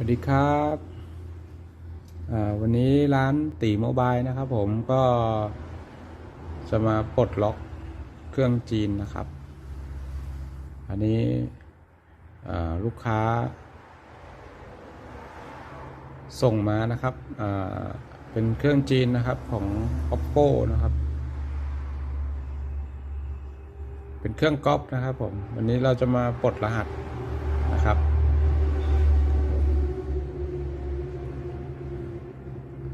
วัสดีครับวันนี้ร้านตีโมบายนะครับผมก็จะมาปลดล็อกเครื่องจีนนะครับ อันนี้ลูกค้า ส่งมานะครับเป็นเครื่องจีนนะครับของ oppo นะครับ เป็นเครื่องก๊อปนะครับผมวันนี้เราจะมาปลดรหัสนะครับ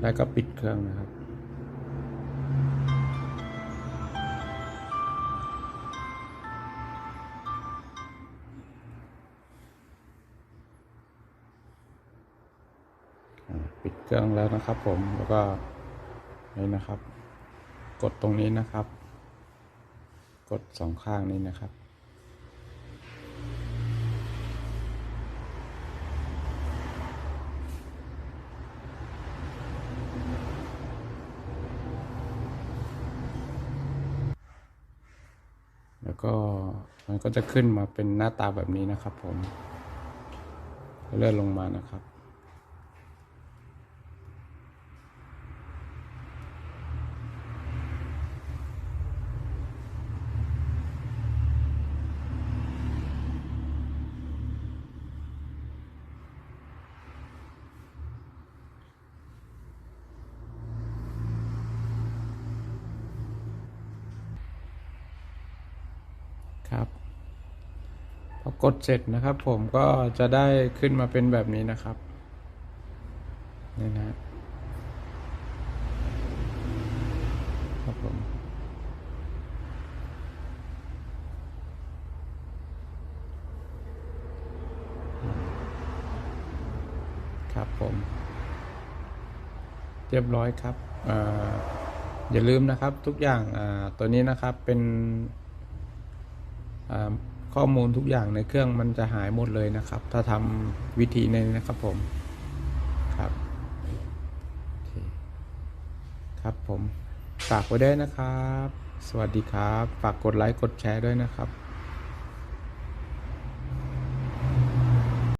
แล้วก็ปิดเครื่องนะครับ ปิดเครื่องแล้วนะครับผม แล้วก็นี่นะครับ กดตรงนี้นะครับ กดสองข้างนี้นะครับ แล้วก็มันก็จะขึ้นมาเป็นหน้าตาแบบนี้นะครับผมเลื่อนลงมานะครับ ครับพอกดเสร็จนะครับผมก็จะได้ขึ้นมาเป็นแบบนี้นะครับนี่นะครับผมครับผมเรียบร้อยครับออย่าลืมนะครับทุกอย่างตัวนี้นะครับเป็น ข้อมูลทุกอย่างในเครื่องมันจะหายหมดเลยนะครับ ถ้าทำวิธีนี้นะครับผมครับคครับผมฝากไว้ด้วยนะครับ สวัสดีครับ ฝากกดไลค์กดแชร์ด้วยนะครับ